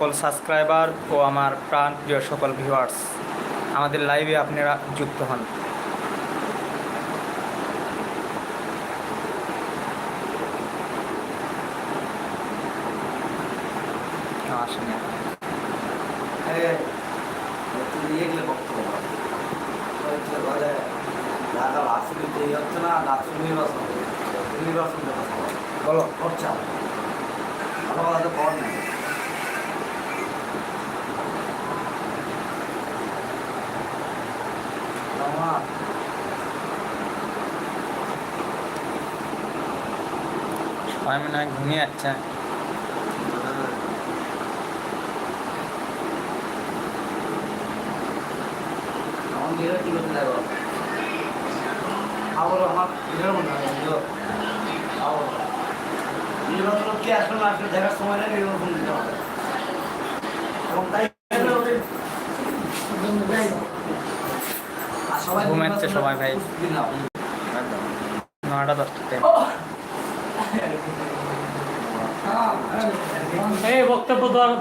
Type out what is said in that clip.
সকল সাবস্ক্রাইবার ও আমার প্রাণ প্রিয় সকল ভিউয়ার্স আমাদের লাইভে আপনারা যুক্ত হন। বলে। সবাই মনে হয় ঘুমিয়ে যাচ্ছে। দেখার সময় নেই দিতে হবে। এবং তাই ঘুমাচ্ছে সবাই ভাই। নটা দশটাতে এই বক্তব্য দেওয়ার